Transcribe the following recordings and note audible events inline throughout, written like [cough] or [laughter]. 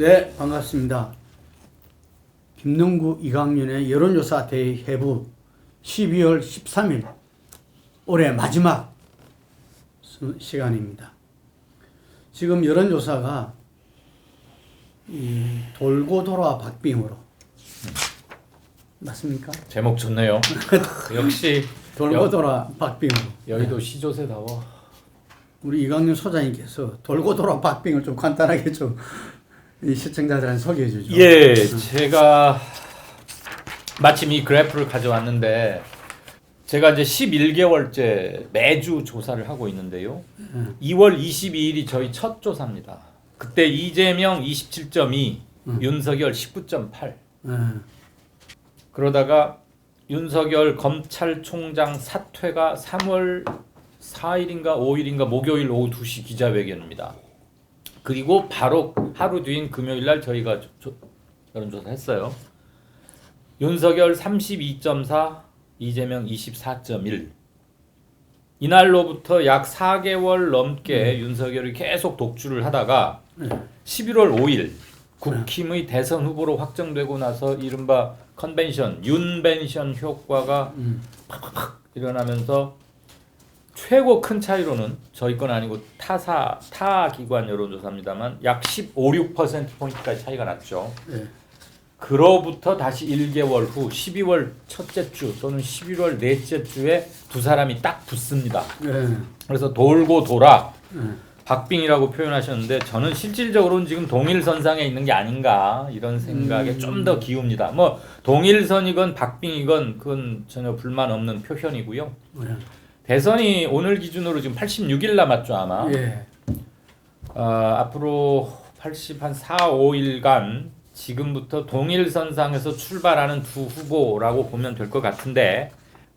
네, 반갑습니다. 김농구 이강윤의 여론조사 대회부 12월 13일 올해 마지막 수- 시간입니다. 지금 여론조사가 이 돌고 돌아 박빙으로 맞습니까? 제목 좋네요. [laughs] 역시 돌고 여- 돌아 박빙으로 여의도 시조새다워. 우리 이강윤 소장님께서 돌고 돌아 박빙을 좀 간단하게 좀 이 시청자들한테 소개해 주죠. 예, 제가 마침 이 그래프를 가져왔는데 제가 이제 11개월째 매주 조사를 하고 있는데요. 2월 22일이 저희 첫 조사입니다. 그때 이재명 27.2, 윤석열 19.8. 예. 그러다가 윤석열 검찰총장 사퇴가 3월 4일인가 5일인가 목요일 오후 2시 기자회견입니다. 그리고 바로 하루 뒤인 금요일 날 저희가 조- 조- 여론조사 했어요. 윤석열 32.4, 이재명 24.1. 이날로부터 약 4개월 넘게 윤석열이 계속 독주를 하다가 네. 11월 5일 국힘의 대선 후보로 확정되고 나서 이른바 컨벤션, 윤벤션 효과가 음. 팍팍팍 일어나면서 최고 큰 차이로는 저희 건 아니고 타사 타 기관 여론조사입니다만 약 15, 6% 포인트까지 차이가 났죠. 예. 그로부터 다시 1개월 후 12월 첫째 주 또는 11월 넷째 주에 두 사람이 딱 붙습니다. 예. 그래서 돌고 돌아 예. 박빙이라고 표현하셨는데 저는 실질적으로는 지금 동일선상에 있는 게 아닌가 이런 생각에 음. 좀더 기웁니다. 뭐 동일선이건 박빙이건 그건 전혀 불만 없는 표현이고요. 예. 대선이 오늘 기준으로 지금 86일 남았죠 아마. 예. 어, 앞으로 80 한 4, 5일간 지금부터 동일선상에서 출발하는 두 후보라고 보면 될 것 같은데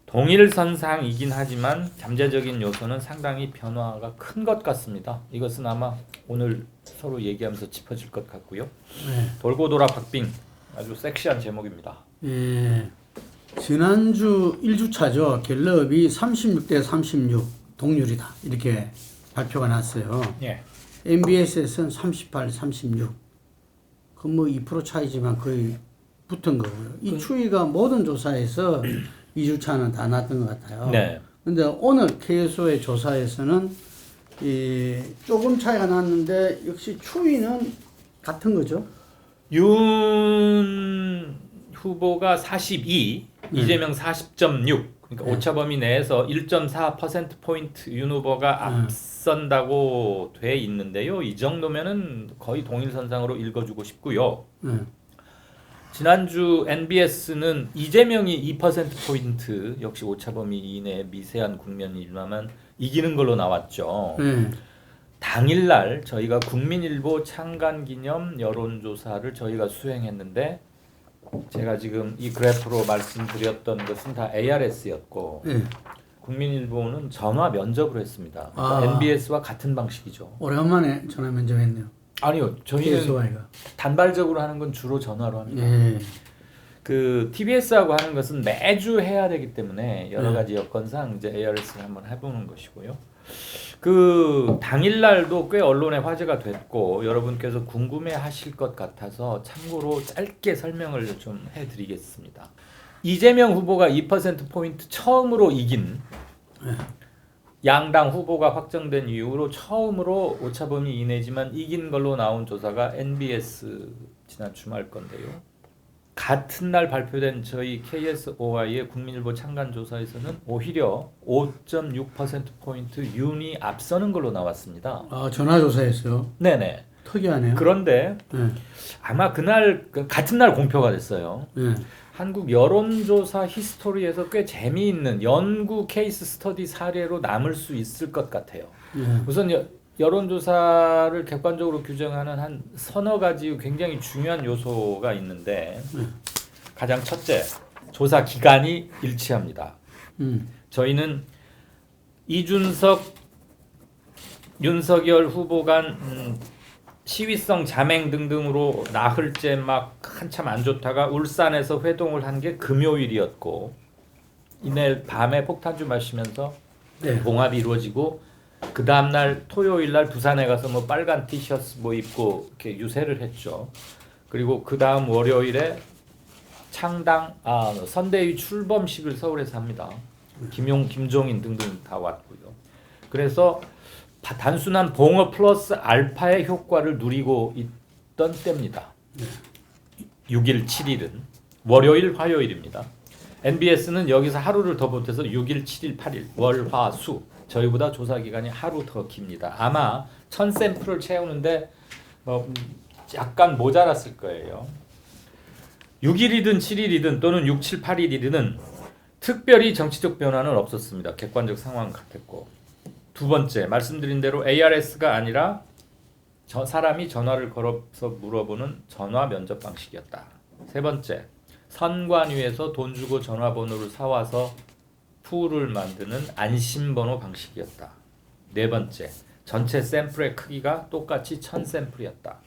동일선상이긴 하지만 잠재적인 요소는 상당히 변화가 큰 것 같습니다. 이것은 아마 오늘 서로 얘기하면서 짚어질 것 같고요. 예. 돌고 돌아 박빙 아주 섹시한 제목입니다. 예. 지난주 1주차죠. 갤럽이 36대 36 동률이다. 이렇게 발표가 났어요. 예. MBS에서는 38, 36. 그뭐2% 차이지만 거의 붙은 거고요. 이 추이가 모든 조사에서 2주차는 다 났던 것 같아요. 네. 근데 오늘 KSO의 조사에서는 이 조금 차이가 났는데 역시 추이는 같은 거죠. 윤 후보가 42, 이재명 40.6. 그러니까 네. 오차범위 내에서 1.4% 포인트 윤 후보가 네. 앞선다고 돼 있는데요. 이 정도면은 거의 동일선상으로 읽어주고 싶고요. 네. 지난주 NBS는 이재명이 2% 포인트 역시 오차범위 이내 미세한 국면이지만 이기는 걸로 나왔죠. 네. 당일날 저희가 국민일보 창간 기념 여론조사를 저희가 수행했는데 제가 지금 이 그래프로 말씀드렸던 것은 다 ARS였고 네. 국민일보는 전화 면접을 했습니다. 아. NBS와 같은 방식이죠. 오래간만에 전화 면접했네요. 아니요, 저희는 KSOI가. 단발적으로 하는 건 주로 전화로 합니다. 네. 그 TBS하고 하는 것은 매주 해야 되기 때문에 여러 네. 가지 여건상 이제 ARS를 한번 해보는 것이고요. 그 당일날도 꽤 언론에 화제가 됐고 여러분께서 궁금해하실 것 같아서 참고로 짧게 설명을 좀 해드리겠습니다. 이재명 후보가 2% 포인트 처음으로 이긴 네. 양당 후보가 확정된 이후로 처음으로 오차범위 이내지만 이긴 걸로 나온 조사가 NBS 지난 주말 건데요. 같은 날 발표된 저희 KSOI의 국민일보 창간 조사에서는 오히려 5.6% 포인트 윤이 앞서는 걸로 나왔습니다. 아, 전화 조사했어요. 네네. 특이하네요. 그런데 네. 아마 그날 그 같은 날 공표가 됐어요. 네. 한국 여론조사 히스토리에서 꽤 재미있는 연구 케이스 스터디 사례로 남을 수 있을 것 같아요. 네. 우선 여, 여론조사를 객관적으로 규정하는 한 서너 가지 굉장히 중요한 요소가 있는데 음. 가장 첫째 조사 기간이 일치합니다. 음. 저희는 이준석 윤석열 후보 간 음, 시위성 자맹 등등으로 나흘째 막 한참 안 좋다가 울산에서 회동을 한 게 금요일이었고 이날 밤에 폭탄주 마시면서 네. 봉합이 이루어지고 그 다음 날 토요일 날 부산에 가서 뭐 빨간 티셔츠 뭐 입고 이렇게 유세를 했죠. 그리고 그 다음 월요일에 창당 아 선대위 출범식을 서울에서 합니다. 김용 김종인 등등 다 왔고요. 그래서 바- 단순한 봉어 플러스 알파의 효과를 누리고 있던 때입니다. 6일 7일은 월요일 화요일입니다. NBS는 여기서 하루를 더 보태서 6일 7일 8일 월 화 수 저희보다 조사 기간이 하루 더 깁니다. 아마 천 샘플을 채우는데 뭐 음, 약간 모자랐을 거예요. 6일이든 7일이든 또는 6, 7, 8일이든 특별히 정치적 변화는 없었습니다. 객관적 상황 같았고 두 번째 말씀드린 대로 ARS가 아니라 저 사람이 전화를 걸어서 물어보는 전화 면접 방식이었다. 세 번째 선관위에서 돈 주고 전화번호를 사와서 푸를 만드는 안심번호 방식이었다. 네 번째 전체 샘플의 크기가 똑같이 천 샘플이었다.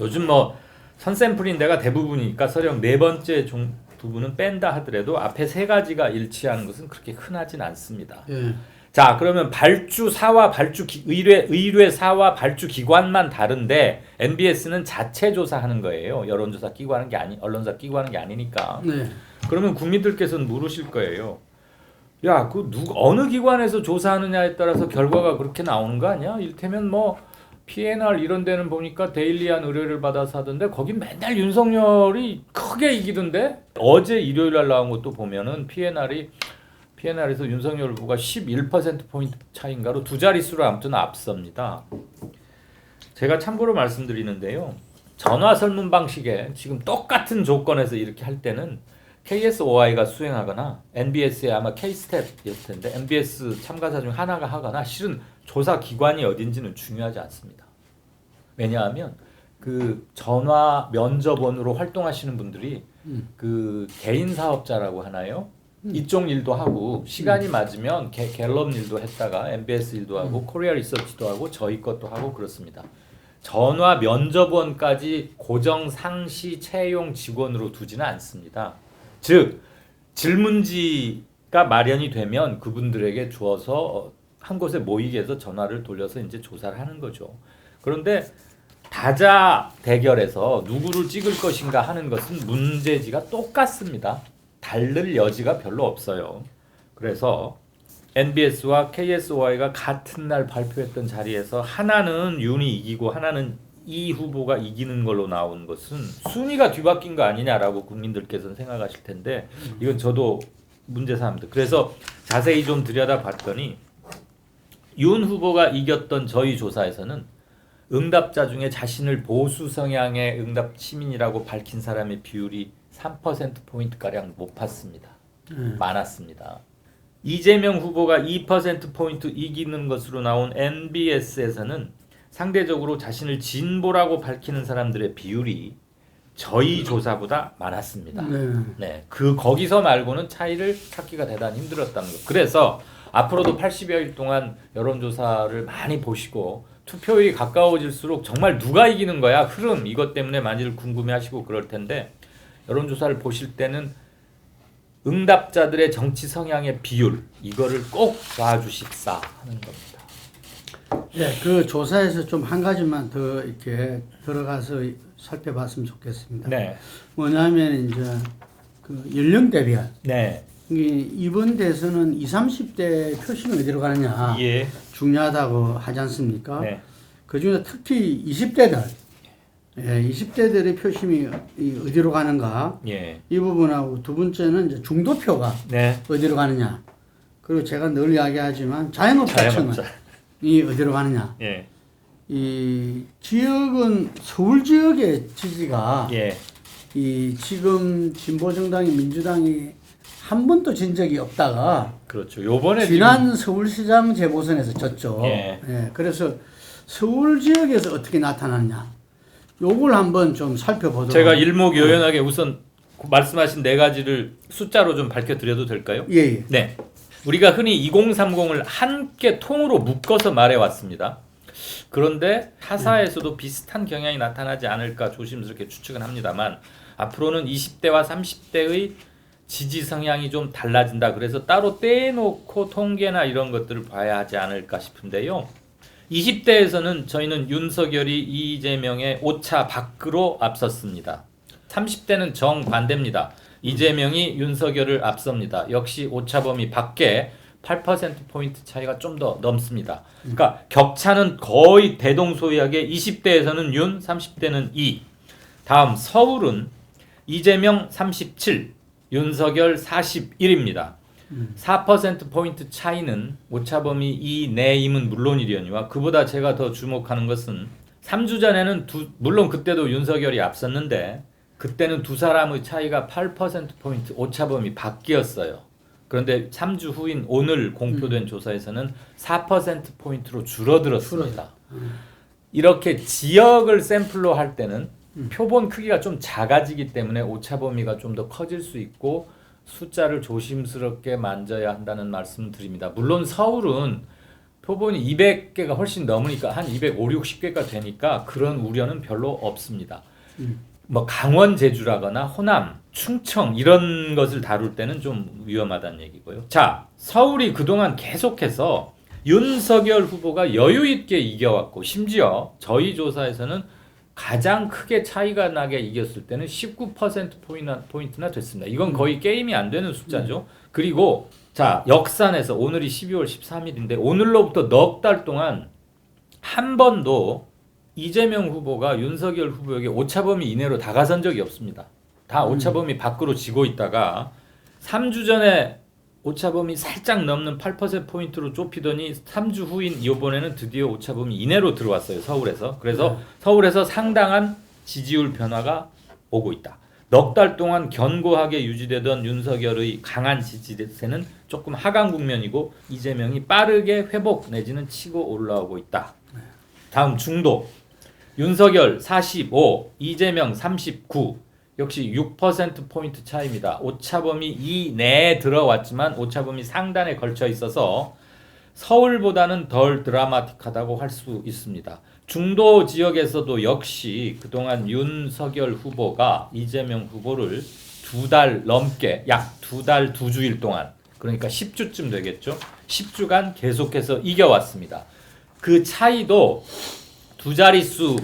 요즘 뭐천 샘플인데가 대부분이니까 서령 네 번째 종 부분은 뺀다 하더라도 앞에 세 가지가 일치하는 것은 그렇게 흔하진 않습니다. 예. 자 그러면 발주사와 발주 기, 의뢰 의뢰사와 발주 기관만 다른데 NBS는 자체 조사하는 거예요. 여론조사 끼고 하는 게 아니 언론사 끼고 하는 게 아니니까. 네. 그러면 국민들께서는 물으실 거예요. 야, 그 누구 어느 기관에서 조사하느냐에 따라서 결과가 그렇게 나오는 거 아니야? 일테면 뭐 PNR 이런 데는 보니까 데일리한 의뢰를 받아서 하던데 거기 맨날 윤석열이 크게 이기던데 어제 일요일 날 나온 것도 보면은 PNR이 PNR에서 윤석열 후보가 11% 포인트 차인가로 두 자릿수로 아무튼 앞섭니다. 제가 참고로 말씀드리는데요. 전화 설문 방식에 지금 똑같은 조건에서 이렇게 할 때는 KSOI가 수행하거나 NBS의 아마 K스텝이었을 텐데 NBS 참가자 중 하나가 하거나 실은 조사 기관이 어딘지는 중요하지 않습니다. 왜냐하면 그 전화 면접원으로 활동하시는 분들이 음. 그 개인 사업자라고 하나요? 이쪽 일도 하고 시간이 맞으면 게, 갤럽 일도 했다가 MBS 일도 하고 코리아 리서치도 하고 저희 것도 하고 그렇습니다. 전화 면접원까지 고정 상시 채용 직원으로 두지는 않습니다. 즉 질문지가 마련이 되면 그분들에게 주어서 한 곳에 모이게 해서 전화를 돌려서 이제 조사를 하는 거죠. 그런데 다자 대결에서 누구를 찍을 것인가 하는 것은 문제지가 똑같습니다. 다를 여지가 별로 없어요. 그래서 NBS와 KSOI가 같은 날 발표했던 자리에서 하나는 윤이 이기고 하나는 이 후보가 이기는 걸로 나온 것은 순위가 뒤바뀐 거 아니냐라고 국민들께서는 생각하실 텐데 이건 저도 문제 삼습니다. 그래서 자세히 좀 들여다봤더니 윤 후보가 이겼던 저희 조사에서는 응답자 중에 자신을 보수 성향의 응답 시민이라고 밝힌 사람의 비율이 3% 포인트 가량 높았습니다. 예. 많았습니다. 이재명 후보가 2% 포인트 이기는 것으로 나온 NBS에서는 상대적으로 자신을 진보라고 밝히는 사람들의 비율이 저희 조사보다 많았습니다. 네. 네, 그 거기서 말고는 차이를 찾기가 대단히 힘들었다는 것. 그래서 앞으로도 80여일 동안 여론조사를 많이 보시고 투표율이 가까워질수록 정말 누가 이기는 거야 흐름 이것 때문에 많이들 궁금해하시고 그럴 텐데 여론조사를 보실 때는 응답자들의 정치 성향의 비율 이거를 꼭 봐주십사 하는 겁니다. 네, 그 조사에서 좀 한 가지만 더 이렇게 들어가서 살펴봤으면 좋겠습니다. 네, 뭐냐면 이제 그 연령 대별 네, 이 이번 대선은 20, 30대 표심이 어디로 가느냐. 예, 중요하다고 하지 않습니까? 네, 그 중에 특히 20대들, 예, 20대들의 표심이 이 어디로 가는가? 예, 이 부분하고 두 번째는 이제 중도표가 네, 어디로 가느냐. 그리고 제가 늘 이야기하지만 자영업자층은 자영업자, 이 어디로 가느냐 예, 이 지역은 서울 지역의 지지가 예, 이 지금 진보 정당이 민주당이 한 번도 진 적이 없다가 그렇죠. 요번에 지난 서울시장 재보선에서 졌죠. 예. 그래서 서울 지역에서 어떻게 나타나느냐, 요걸 한번 좀 살펴보도록. 제가 일목요연하게 우선 말씀하신 네 가지를 숫자로 좀 밝혀 드려도 될까요? 예, 예. 네. 우리가 흔히 2030을 함께 통으로 묶어서 말해왔습니다. 그런데 타사에서도 비슷한 경향이 나타나지 않을까 조심스럽게 추측은 합니다만 앞으로는 20대와 30대의 지지 성향이 좀 달라진다. 그래서 따로 떼놓고 통계나 이런 것들을 봐야 하지 않을까 싶은데요. 20대에서는 저희는 윤석열이 이재명의 오차 밖으로 앞섰습니다. 30대는 정반대입니다. 이재명이 윤석열을 앞섭니다. 역시 오차범위 밖에 8%포인트 차이가 좀 더 넘습니다. 그러니까 격차는 거의 대동소이하게 20대에서는 윤, 30대는 이. 다음 서울은 이재명 37, 윤석열 41입니다. 4% 포인트 차이는 오차범위 이 내임은 물론이려니와 그보다 제가 더 주목하는 것은 3주 전에는 두, 물론 그때도 윤석열이 앞섰는데 그때는 두 사람의 차이가 8% 포인트 오차범위 밖이었어요. 그런데 3주 후인 오늘 공표된 조사에서는 4% 포인트로 줄어들었습니다. 이렇게 지역을 샘플로 할 때는 표본 크기가 좀 작아지기 때문에 오차 범위가 좀 더 커질 수 있고 숫자를 조심스럽게 만져야 한다는 말씀을 드립니다. 물론 서울은 표본이 200개가 훨씬 넘으니까 한 250, 60개가 되니까 그런 우려는 별로 없습니다. 뭐 강원 제주라거나 호남, 충청 이런 것을 다룰 때는 좀 위험하다는 얘기고요. 자, 서울이 그동안 계속해서 윤석열 후보가 여유 있게 이겨왔고 심지어 저희 조사에서는 가장 크게 차이가 나게 이겼을 때는 19% 포인트나, 포인트나 됐습니다. 이건 거의 게임이 안 되는 숫자죠. 그리고 자 역산에서 오늘이 12월 13일인데 오늘로부터 넉 달 동안 한 번도 이재명 후보가 윤석열 후보에게 오차범위 이내로 다가선 적이 없습니다. 다 오차범위 밖으로 지고 있다가 3주 전에 오차범위 살짝 넘는 8%포인트로 좁히더니 3주 후인 이번에는 드디어 오차범위 이내로 들어왔어요. 서울에서. 그래서 서울에서 상당한 지지율 변화가 오고 있다. 넉 달 동안 견고하게 유지되던 윤석열의 강한 지지세는 조금 하강 국면이고 이재명이 빠르게 회복 내지는 치고 올라오고 있다. 다음 중도 윤석열 45, 이재명 39. 역시 6% 포인트 차이입니다. 오차범위 이내에 들어왔지만 오차범위 상단에 걸쳐 있어서 서울보다는 덜 드라마틱하다고 할 수 있습니다. 중도 지역에서도 역시 그동안 윤석열 후보가 이재명 후보를 두 달 넘게 약 두 달 두 주일 동안 그러니까 10주쯤 되겠죠. 10주간 계속해서 이겨왔습니다. 그 차이도 두 자릿수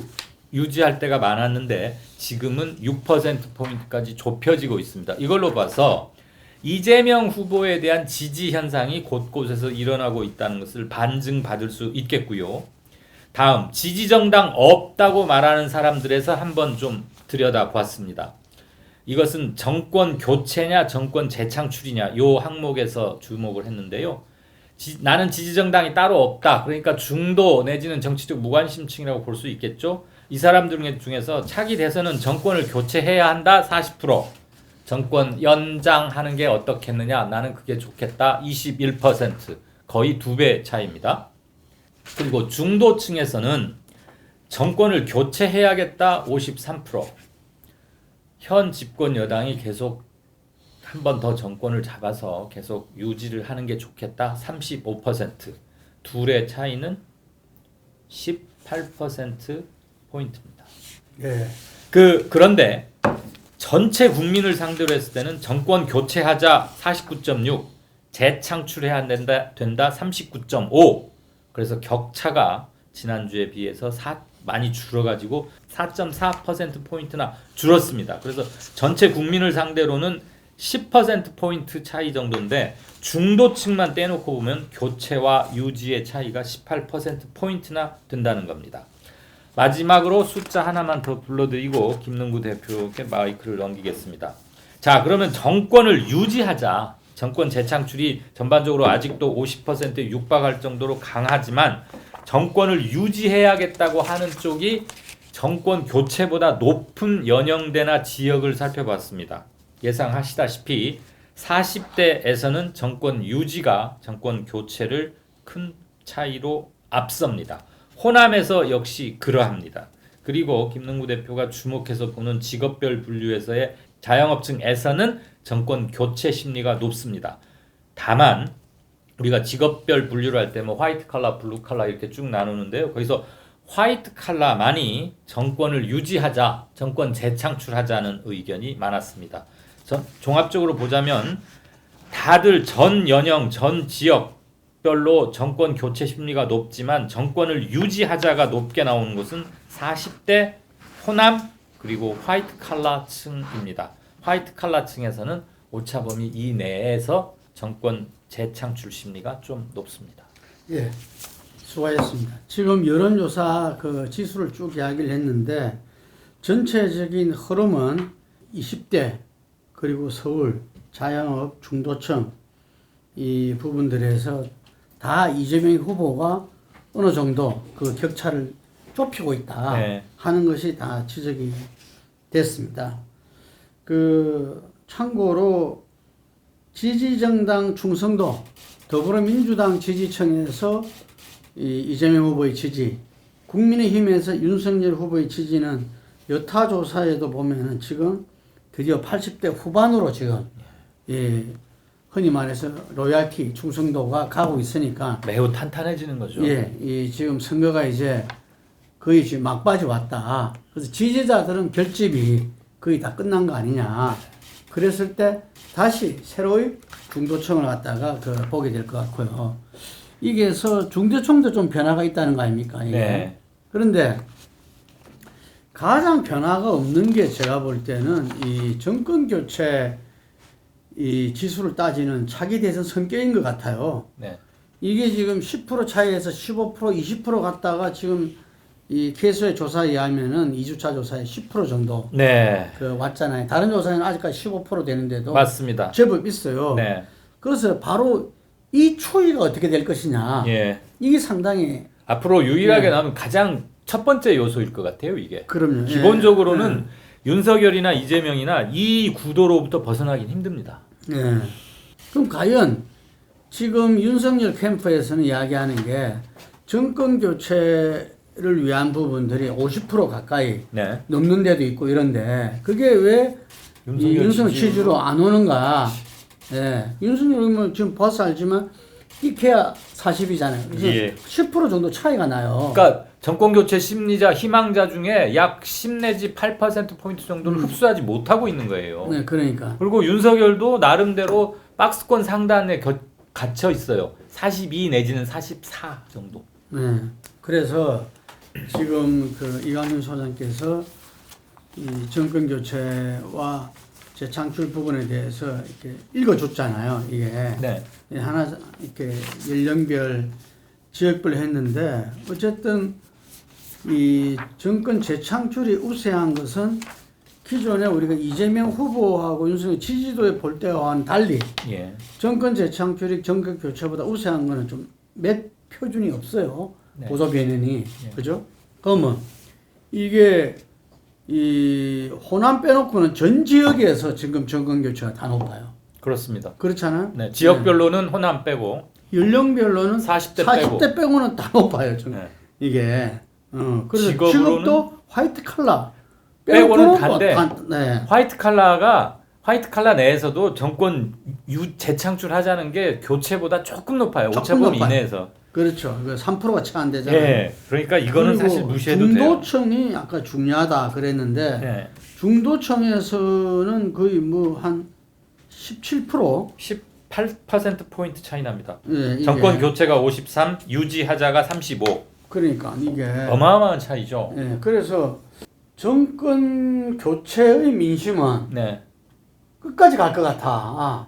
유지할 때가 많았는데 지금은 6%포인트까지 좁혀지고 있습니다. 이걸로 봐서 이재명 후보에 대한 지지 현상이 곳곳에서 일어나고 있다는 것을 반증받을 수 있겠고요. 다음 지지 정당 없다고 말하는 사람들에서 한번 좀 들여다봤습니다. 이것은 정권 교체냐 정권 재창출이냐 요 항목에서 주목을 했는데요. 지, 나는 지지 정당이 따로 없다. 그러니까 중도 내지는 정치적 무관심층이라고 볼 수 있겠죠. 이 사람들 중에서 차기 대선은 정권을 교체해야 한다 40%. 정권 연장하는 게 어떻겠느냐? 나는 그게 좋겠다 21%. 거의 두 배 차이입니다. 그리고 중도층에서는 정권을 교체해야겠다 53%. 현 집권 여당이 계속 한 번 더 정권을 잡아서 계속 유지를 하는 게 좋겠다 35%. 둘의 차이는 18% 포인트입니다. 예. 그 그런데 전체 국민을 상대로 했을 때는 정권 교체하자 49.6, 재창출해야 된다 된다 39.5. 그래서 격차가 지난주에 비해서 4, 많이 줄어가지고 4.4% 포인트나 줄었습니다. 그래서 전체 국민을 상대로는 10% 포인트 차이 정도인데 중도층만 떼놓고 보면 교체와 유지의 차이가 18% 포인트나 된다는 겁니다. 마지막으로 숫자 하나만 더 불러드리고 김능구 대표께 마이크를 넘기겠습니다. 자, 그러면 정권을 유지하자. 정권 재창출이 전반적으로 아직도 50%에 육박할 정도로 강하지만 정권을 유지해야겠다고 하는 쪽이 정권 교체보다 높은 연령대나 지역을 살펴봤습니다. 예상하시다시피 40대에서는 정권 유지가 정권 교체를 큰 차이로 앞섭니다. 호남에서 역시 그러합니다. 그리고 김능구 대표가 주목해서 보는 직업별 분류에서의 자영업층에서는 정권 교체 심리가 높습니다. 다만 우리가 직업별 분류를 할 때 뭐 화이트 칼라, 블루 칼라 이렇게 쭉 나누는데요. 거기서 화이트 칼라만이 정권을 유지하자, 정권 재창출하자는 의견이 많았습니다. 전, 종합적으로 보자면 다들 전 연령, 전 지역별로 정권 교체 심리가 높지만 정권을 유지하자가 높게 나오는 것은 40대 호남 그리고 화이트 칼라층입니다. 화이트 칼라층에서는 오차범위 이내에서 정권 재창출 심리가 좀 높습니다. 예, 수고하셨습니다. 지금 여론조사 그 지수를 쭉 이야기를 했는데 전체적인 흐름은 20대 그리고 서울 자영업 중도층 이 부분들에서 다 이재명 후보가 어느 정도 그 격차를 좁히고 있다 네. 하는 것이 다 지적이 됐습니다. 그 참고로 지지정당 충성도 더불어민주당 지지층에서 이 이재명 후보의 지지, 국민의힘에서 윤석열 후보의 지지는 여타 조사에도 보면은 지금 드디어 80대 후반으로 지금 예, 흔히 말해서 로얄티 충성도가 가고 있으니까 매우 탄탄해지는 거죠. 예, 이 지금 선거가 이제 거의 지금 막바지 왔다. 그래서 지지자들은 결집이 거의 다 끝난 거 아니냐. 그랬을 때 다시 새로이 중도층을 갖다가 그 보게 될 것 같고요. 이게서 중도층도 좀 변화가 있다는 거 아닙니까? 이게? 네. 그런데 가장 변화가 없는 게 제가 볼 때는 이 정권 교체 이 지수를 따지는 차기 대선 성격인 것 같아요. 네. 이게 지금 10% 차이에서 15% 20% 갔다가 지금 이 개수의 조사에 의하면은 2주차 조사에 10% 정도 네. 그 왔잖아요. 다른 조사는 아직까지 15% 되는데도 맞습니다. 제법 있어요. 네. 그래서 바로 이 추이가 어떻게 될 것이냐. 예. 이게 상당히 앞으로 유일하게 네. 남은 가장 첫 번째 요소일 것 같아요, 이게. 그럼요. 예. 기본적으로는 윤석열이나 이재명이나 이 구도로부터 벗어나긴 힘듭니다. 예. 예. 그럼 과연 지금 윤석열 캠프에서는 이야기하는 게 정권 교체를 위한 부분들이 50% 가까이 네. 넘는 데도 있고 이런데 그게 왜이 윤석열 취지로 안 오는가? 예. 윤석열은 지금 봐서 알지만 이케아 40이잖아요. 그래서 예. 10% 정도 차이가 나요. 그러니까 정권 교체 심리자 희망자 중에 약 10 내지 8% 포인트 정도를 흡수하지 못하고 있는 거예요. 음. 네, 그러니까. 그리고 윤석열도 나름대로 박스권 상단에 겨, 갇혀 있어요. 42 내지는 44 정도. 네. 그래서 지금 그 이광윤 소장께서 이 정권 교체와 재창출 부분에 대해서 이렇게 읽어줬잖아요. 이게 네. 예, 하나 이렇게 연령별 지역별 했는데 어쨌든 이 정권 재창출이 우세한 것은 기존에 우리가 이재명 후보하고 윤석열 지지도에 볼 때와는 달리 예. 정권 재창출이 정권 교체보다 우세한 거는 좀 몇 표준이 없어요. 네. 보조 변현이 예. 그죠? 그러면 이게 이 호남 빼놓고는 전 지역에서 지금 정권 교체가 다 높아요. 그렇습니다. 그렇잖아요. 네. 지역별로는 호남 빼고 연령별로는 40대 40대 빼고 는 다 높아요. 지금 네. 이게 어 그래서 직업도 화이트 칼라 빼고는 또 단데. 단- 네. 화이트 칼라가 화이트 칼라 내에서도 정권 유 재창출 하자는 게 교체보다 조금 높아요. 조금 오차범위 높아요. 이내에서. 그렇죠. 그 3%가 채 안 되잖아요. 예. 그러니까 이거는 사실 무시해도 돼요. 중도층이 아까 중요하다 그랬는데 네. 중도층에서는 거의 뭐 한 17% 18% 포인트 차이 납니다. 예, 이게 정권 교체가 53, 유지하자가 35. 그러니까 이게 어마어마한 차이죠. 예, 그래서 정권 교체의 민심은 네. 끝까지 갈 것 같아.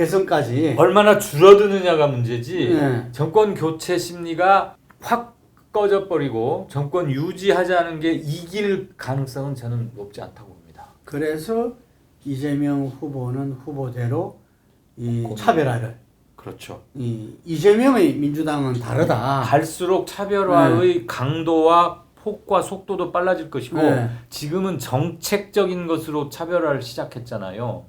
아, 대선까지. 얼마나 줄어드느냐가 문제지. 네. 정권 교체 심리가 확 꺼져 버리고 정권 유지하자는 게 이길 가능성은 저는 높지 않다고 봅니다. 그래서 이재명 후보는 후보대로 이 고민. 차별화를 그렇죠. 이 이재명의 민주당은 다르다. 갈수록 차별화의 강도와 폭과 속도도 빨라질 것이고 네. 지금은 정책적인 것으로 차별화를 시작했잖아요.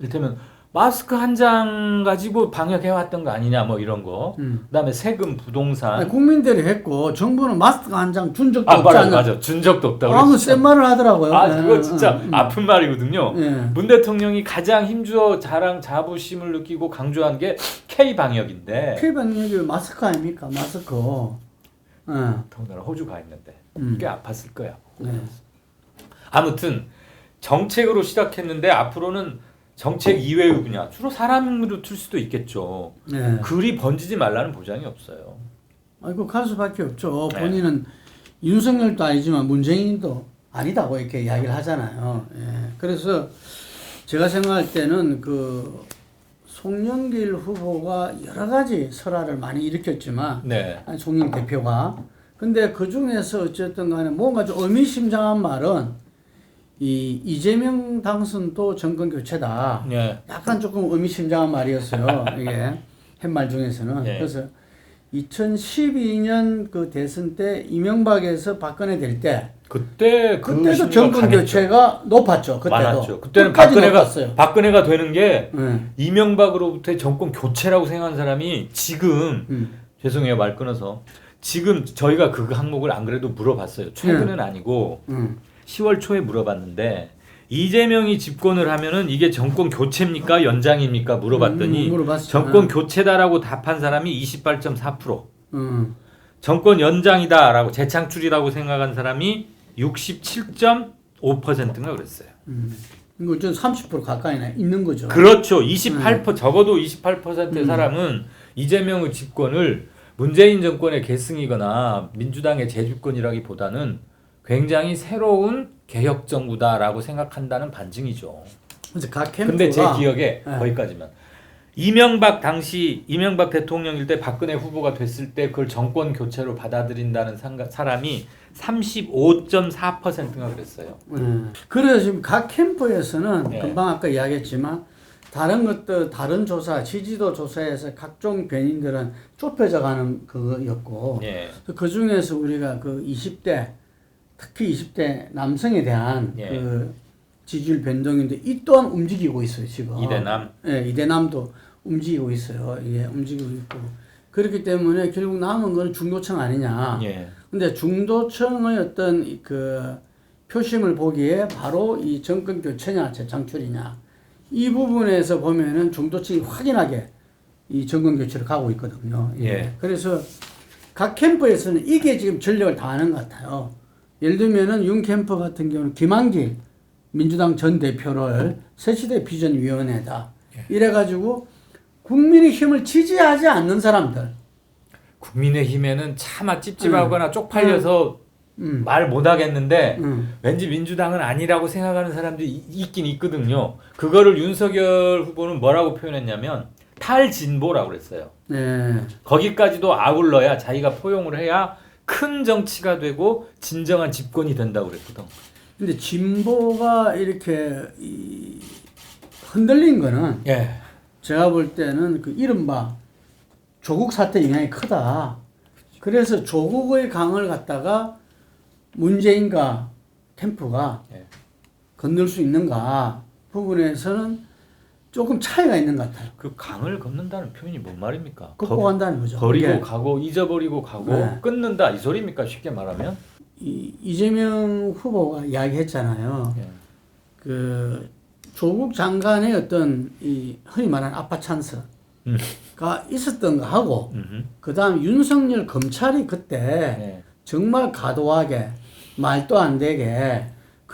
이를테면 마스크 한 장 가지고 방역해 왔던 거 아니냐 뭐 이런 거. 음. 그다음에 세금, 부동산. 아니, 국민들이 했고 정부는 마스크 한 장 준 적도 아 맞아 없잖아. 맞아 준 적도 없다고 아무 그랬죠. 센 말을 하더라고요. 아 예, 그거 예, 진짜 음. 아픈 말이거든요. 예. 문 대통령이 가장 힘주어 자랑 자부심을 느끼고 강조한 게 K 방역인데 K방역이 마스크 아닙니까? 마스크. 예. 더군다나 호주 가 있는데 음. 꽤 아팠을 거야. 네. 아무튼 정책으로 시작했는데 앞으로는 정책 이외의 분야 주로 사람으로 틀 수도 있겠죠. 네. 글이 번지지 말라는 보장이 없어요. 아이고 갈 수밖에 없죠. 네. 본인은 윤석열도 아니지만 문재인도 아니다고 이렇게 이야기를 하잖아요. 예. 그래서 제가 생각할 때는 그 송영길 후보가 여러 가지 설화를 많이 일으켰지만 네. 아니, 송영 대표가 근데 그 중에서 어쨌든 간에 뭔가 좀 의미심장한 말은 이 이재명 당선도 정권 교체다. 네. 약간 조금 의미심장한 말이었어요. 이게 햇말 중에서는. 예. 그래서 2012년 그 대선 때 이명박에서 박근혜 될 때 그때 그 그때도 정권 강했죠. 교체가 높았죠. 그때도. 많았죠. 그때는 박근혜가 높았어요. 박근혜가 되는 게 예. 이명박으로부터의 정권 교체라고 생각한 사람이 지금 음. 죄송해요 말 끊어서 지금 저희가 그 항목을 안 그래도 물어봤어요. 최근은 아니고 음. 10월 초에 물어봤는데 이재명이 집권을 하면은 이게 정권 교체입니까 연장입니까 물어봤더니 음. 정권 교체다라고 답한 사람이 28.4%, 음. 정권 연장이다라고 재창출이라고 생각한 사람이 67.5%가 그랬어요. 음. 이거 좀30% 가까이나 있는 거죠. 그렇죠. 28% 적어도 28%의 음. 사람은 이재명의 집권을 문재인 정권의 계승이거나 민주당의 재집권이라기보다는 굉장히 새로운 개혁 정부다라고 생각한다는 반증이죠. 각 캠프가 근데 제 기억에 네. 거기까지만 이명박 당시 이명박 대통령일 때 박근혜 후보가 됐을 때 그걸 정권 교체로 받아들인다는 상가- 사람이 35.4%가 그랬어요. 음. 그래서 지금 각 캠프에서는 네. 금방 아까 이야기했지만 다른 것들 다른 조사 지지도 조사에서 각종 변인들은 좁혀져 가는 그거였고 예. 그 중에서 우리가 그 20대 특히 20대 남성에 대한 예. 그 지지율 변동인데 이 또한 움직이고 있어요 지금 이대남 예, 이대남도 움직이고 있어요 예, 움직이고 있고 그렇기 때문에 결국 남은 건 중도층 아니냐 예. 근데 중도층의 어떤 이그 표심을 보기에 바로 이 정권 교체냐 재창출이냐 이 부분에서 보면은 중도층이 확연하게 이 정권 교체를 가고 있거든요. 예. 그래서 각 캠프에서는 이게 지금 전력을 다하는 것 같아요. 예를 들면은 윤 캠프 같은 경우는 김한길 민주당 전 대표를 새시대 비전위원회다. 이래가지고 국민의 힘을 지지하지 않는 사람들. 국민의 힘에는 차마 찝찝하거나 쪽팔려서 음. 말 못하겠는데 음. 왠지 민주당은 아니라고 생각하는 사람들이 이- 있긴 있거든요. 그거를 윤석열 후보는 뭐라고 표현했냐면 탈진보라고 그랬어요. 네. 거기까지도 아울러야 자기가 포용을 해야 큰 정치가 되고 진정한 집권이 된다고 그랬거든. 근데 진보가 이렇게 이 흔들린 거는 예. 제가 볼 때는 그 이른바 조국 사태 영향이 크다. 그래서 조국의 강을 갖다가 문재인과 캠프가 예. 건널 수 있는가 부분에서는 조금 차이가 있는 것 같아요. 그 강을 건넌다는 표현이 뭔 말입니까? 극복한다는 거죠. 버, 리고 이게 가고 잊어버리고 가고 네. 끊는다 이 소리입니까? 쉽게 말하면. 이, 이재명 후보가 이야기했잖아요. 예. 그 조국 장관의 어떤 이 흔히 말하는 아빠 찬스가 음. 있었던 거 하고 음흠. 그다음 윤석열 검찰이 그때 예. 정말 가도하게 말도 안 되게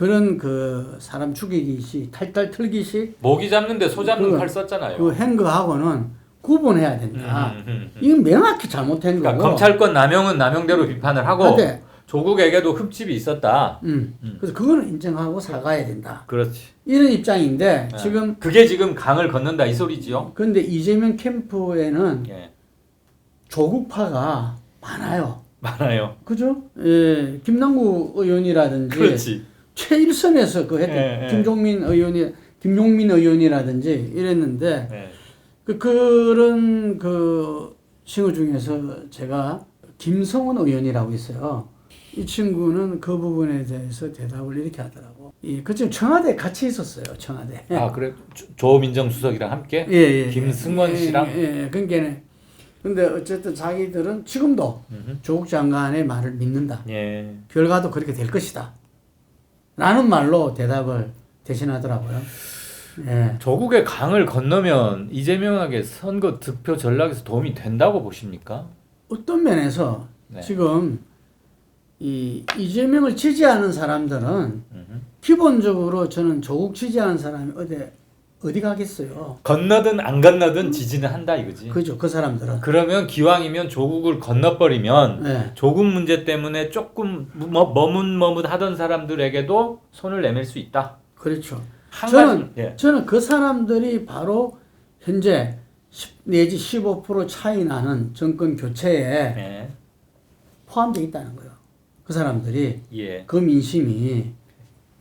그런 그 사람 죽이기식 탈탈 털기식 모기 잡는데 소 잡는 그- 칼 썼잖아요. 그 행거하고는 구분해야 된다. 음, 음, 음. 이건 명확히 잘못한 그러니까 거고. 검찰권 남용은 남용대로 비판을 하고 근데, 조국에게도 흠집이 있었다. 음, 그래서 그거는 인정하고 사과해야 된다. 그렇지. 이런 입장인데 예. 지금 그게 지금 강을 건넌다 이 소리지요. 근데 이재명 캠프에는 예. 조국파가 많아요. 많아요. 그죠? 예, 김남구 의원이라든지 그렇지. 최일선에서 그 했던 예, 예. 김종민 의원이 김용민 의원이라든지 이랬는데 예. 그 그런 그 친구 중에서 제가 김성원 의원이라고 있어요. 이 친구는 그 부분에 대해서 대답을 이렇게 하더라고. 이 그쯤 청와대 같이 있었어요. 청와대. 아 그래 조- 조민정 수석이랑 함께 예, 예. 김승원 예, 씨랑? 예, 예. 그러니까 근데 어쨌든 자기들은 지금도. 조국 장관의 말을 믿는다. 예. 결과도 그렇게 될 것이다. 라는 말로 대답을 대신하더라고요. 예. 조국의 강을 건너면 이재명에게 선거 득표 전략에서 도움이 된다고 보십니까? 어떤 면에서 네. 지금 이 이재명을 지지하는 사람들은. 기본적으로 저는 조국 지지하는 사람이 어디 어디 가겠어요? 건너든 안 건너든 지지는 한다 이거지. 그죠? 그 사람들은. 그러면 기왕이면 조국을 건너버리면 네. 조국 문제 때문에 조금 머, 머뭇머뭇 하던 사람들에게도 손을 내밀 수 있다. 그렇죠. 한 저는 가지 예. 저는 그 사람들이 바로 현재 10 내지 15% 차이 나는 정권 교체에 예. 포함되어 있다는 거예요. 그 사람들이 예. 그 민심이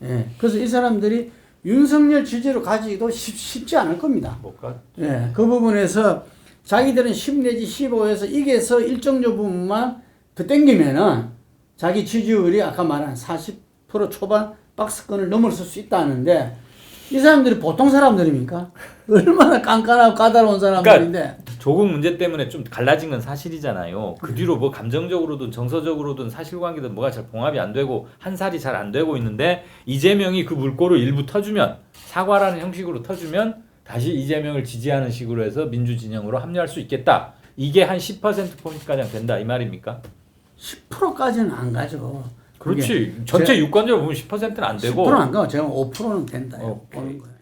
예. 그래서 이 사람들이 윤석열 지지로 가지기도 쉽, 쉽지 않을 겁니다. 뭐가 예. 그 부분에서 자기들은 10 내지 15에서 이게서 일정 부분만 더 땡기면은 자기 지지율이 아까 말한 40% 초반 박스권을 넘어설 수 있다는데 이 사람들이 보통 사람들입니까? 얼마나 깐깐하고 까다로운 사람들인데 조국 문제 때문에 좀 갈라진 건 사실이잖아요. 그 뒤로 뭐 감정적으로든 정서적으로든 사실관계든 뭐가 잘 봉합이 안 되고 한 살이 잘 안 되고 있는데 이재명이 그 물꼬를 일부 터주면 사과라는 형식으로 터주면 다시 이재명을 지지하는 식으로 해서 민주 진영으로 합류할 수 있겠다. 이게 한 10% 포인트 가량 된다 이 말입니까? 10%까지는 안 가죠. 그렇지. 전체 유권자를 보면 10%는 안 되고 10%는 안 가고 제가 5%는 된다. 오케이. 보는 거예요.